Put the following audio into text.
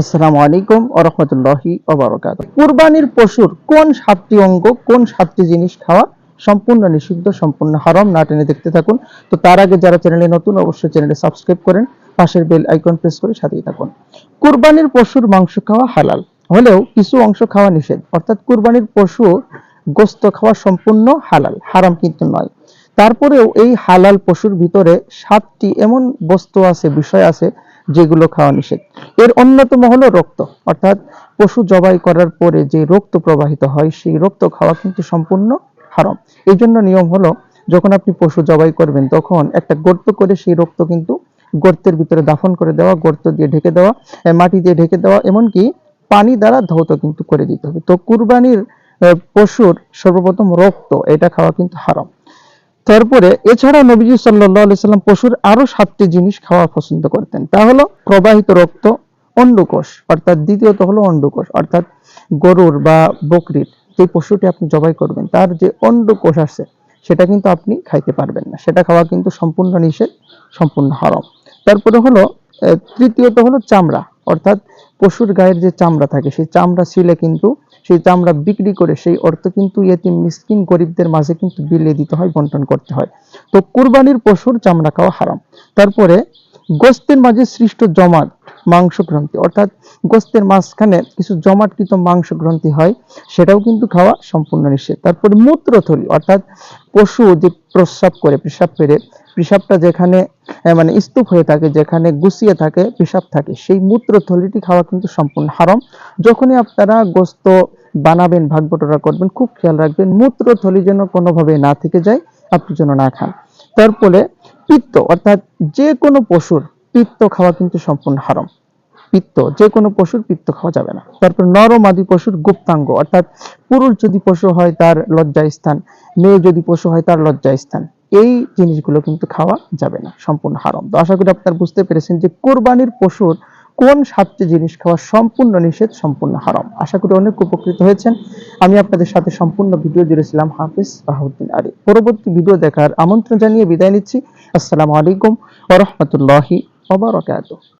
আসসালামু আলাইকুম ওবরাকাত কুরবানির পশুর কোন সাতটি অঙ্গ, কোন সাতটি জিনিস খাওয়া সম্পূর্ণ নিষিদ্ধ, সম্পূর্ণ হারাম, না টেনে দেখতে থাকুন। তো তার আগে যারা চ্যানেলে নতুন, অবশ্যই চ্যানেলে সাবস্ক্রাইব করেন, পাশের বেল আইকন প্রেস করে সাথেই থাকুন। কুরবানির পশুর মাংস খাওয়া হালাল, হলেও কিছু অংশ খাওয়া নিষেধ। অর্থাৎ কুরবানির পশু গোস্ত খাওয়া সম্পূর্ণ হালাল, হারাম কিন্তু নয়। তারপরেও এই হালাল পশুর ভিতরে সাতটি এমন বস্তু আছে, বিষয় আছে যেগুলো খাওয়া নিষেধ। এর অন্যতম হলো রক্ত। অর্থাৎ পশু জবাই করার পরে যে রক্ত প্রবাহিত হয়, সেই রক্ত খাওয়া কিন্তু সম্পূর্ণ হারাম। এই জন্য নিয়ম হলো, যখন আপনি পশু জবাই করবেন, তখন একটা গর্ত করে সেই রক্ত কিন্তু গর্তের ভিতরে দাফন করে দেওয়া, গর্ত দিয়ে ঢেকে দেওয়া মাটি দিয়ে ঢেকে দেওয়া, এমনকি পানি দ্বারা ধৌত কিন্তু করে দিতে হবে। তো কুরবানির পশুর সর্বপ্রথম রক্ত, এটা খাওয়া কিন্তু হারাম। তারপরে এছাড়া নবীজি সাল্লাহ সাল্লাম পশুর আরও সাতটি জিনিস খাওয়া পছন্দ করতেন। তা হলো প্রবাহিত রক্ত, অন্ডকোষ, অর্থাৎ দ্বিতীয়ত হলো অন্ডকোষ, অর্থাৎ গরুর বা বকরির যে পশুটি আপনি জবাই করবেন, তার যে অন্ডকোষ আছে, সেটা কিন্তু আপনি খাইতে পারবেন না। সেটা খাওয়া কিন্তু সম্পূর্ণ নিষেধ, সম্পূর্ণ হারাম। তারপরে হলো তৃতীয়ত হলো চামড়া, অর্থাৎ পশুর গায়ের যে চামড়া থাকে, সেই চামড়া ছিলে কিন্তু সেই চামড়া বিক্রি করে সেই অর্থ কিন্তু ইয়েতিম মিসকিন গরিবদের মাঝে কিন্তু বিলিয়ে দিতে হয়, বন্টন করতে হয়। তো কুরবানির পশুর চামড়া খাওয়া হারাম। তারপরে গোস্তের মাঝে সৃষ্ট জমাট মাংস গ্রন্থি অর্থাৎ গোস্তের মাঝখানে কিছু জমাটকৃত মাংস গ্রন্থি হয়, সেটাও কিন্তু খাওয়া সম্পূর্ণ নিষেধ। তারপরে মূত্রথলি, অর্থাৎ পশু যে প্রস্রাব করে, পেশাব পেরে পেশাবটা যেখানে মানে স্তূপ হয়ে থাকে, যেখানে গুছিয়ে থাকে, পেশাব থাকে, সেই মূত্রথলিটি খাওয়া কিন্তু সম্পূর্ণ হারাম। যখনই আপনারা গোস্ত বানাবেন ভাগ বটোরা করবেন, খুব খেয়াল রাখবেন, মূত্রথলি যেন কোনোভাবে না থেকে যায়, আপনি যেন না খান। তারপরে পিত্ত, অর্থাৎ যে কোনো পশুর পিত্ত খাওয়া কিন্তু সম্পূর্ণ হারাম। পিত্ত, যে কোনো পশুর পিত্ত খাওয়া যাবে না। তারপর নরমাদি পশুর গুপ্তাঙ্গ, অর্থাৎ পুরুষ যদি পশু হয় তার লজ্জা স্থান মেয়ে যদি পশু হয় তার লজ্জা স্থান এই জিনিসগুলো কিন্তু খাওয়া যাবে না, সম্পূর্ণ হারাম। তো আশা করি আপনারা বুঝতে পেরেছেন যে কোরবানির পশুর কোন সাতটি জিনিস খাওয়া সম্পূর্ণ নিষেধ, সম্পূর্ণ হারাম? আশা করি অনেক উপকৃত হয়েছেন। আমি আপনাদের সাথে সম্পূর্ণ ভিডিও জুড়েছিলাম হাফিজ বাহাউদ্দিন আলী। পরবর্তী ভিডিও দেখার আমন্ত্রণ জানিয়ে বিদায় নিচ্ছি। আসসালামু আলাইকুম ওরহমতুল্লাহি